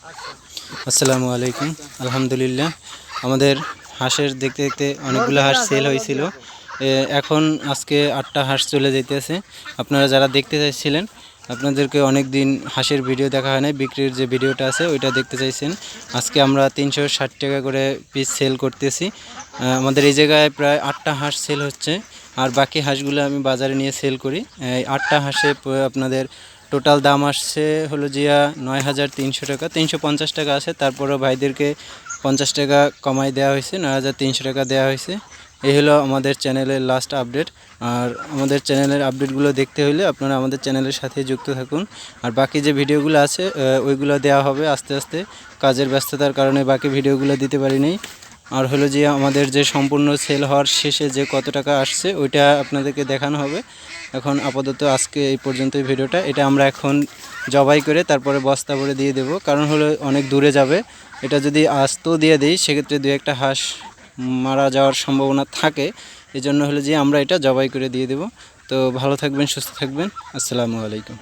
আসসালামু আলাইকুম। আলহামদুলিল্লাহ। আমাদের হাঁসের দেখতে দেখতে অনেকগুলো হাঁস সেল হয়েছিল। এখন আজকে আটটা হাঁস চলে যেতেছে আপনারা যারা দেখতে চাইছিলেন, আপনাদেরকে অনেক দিন হাঁসের ভিডিও দেখা হয় না বিক্রির যে ভিডিওটা আছে, ওইটা দেখতে চাইছেন। আজকে আমরা তিনশো ষাট টাকা করে পিস সেল করতেছি। আমাদের এই জায়গায় প্রায় আটটা হাঁস সেল হচ্ছে। আর বাকি হাঁসগুলো আমি বাজারে নিয়ে সেল করি। এই আটটা হাঁসে আপনাদের টোটাল দাম আসছে হলো জিয়া নয় হাজার তিনশো টাকা। তিনশো পঞ্চাশ টাকা আছে, তারপরেও ভাইদেরকে পঞ্চাশ টাকা কমাই দেওয়া হয়েছে, নয় হাজার তিনশো টাকা দেওয়া হয়েছে। এই হলো আমাদের চ্যানেলের লাস্ট আপডেট আর আমাদের চ্যানেলের আপডেটগুলো দেখতে হলে আপনারা আমাদের চ্যানেলের সাথে যুক্ত থাকুন। আর বাকি যে ভিডিওগুলো আছে ওইগুলো দেওয়া হবে আস্তে আস্তে। কাজের ব্যস্ততার কারণে বাকি ভিডিওগুলো দিতে পারিনি। আর হলো যে আমাদের যে সম্পূর্ণ সেল হওয়ার শেষে যে কত টাকা আসছে, ওইটা আপনাদেরকে দেখানো হবে। এখন আপাতত আজকে এই পর্যন্তই ভিডিওটা। এটা আমরা এখন জবাই করে তারপরে বস্তা ভরে দিয়ে দেব। কারণ হলো অনেক দূরে যাবে। এটা যদি আস্তেও দিয়ে দিই, সেক্ষেত্রে দু একটা হাঁস মারা যাওয়ার সম্ভাবনা থাকে। এজন্য জন্য হলো যে আমরা এটা জবাই করে দিয়ে দেব। তো ভালো থাকবেন, সুস্থ থাকবেন। আসসালামু আলাইকুম।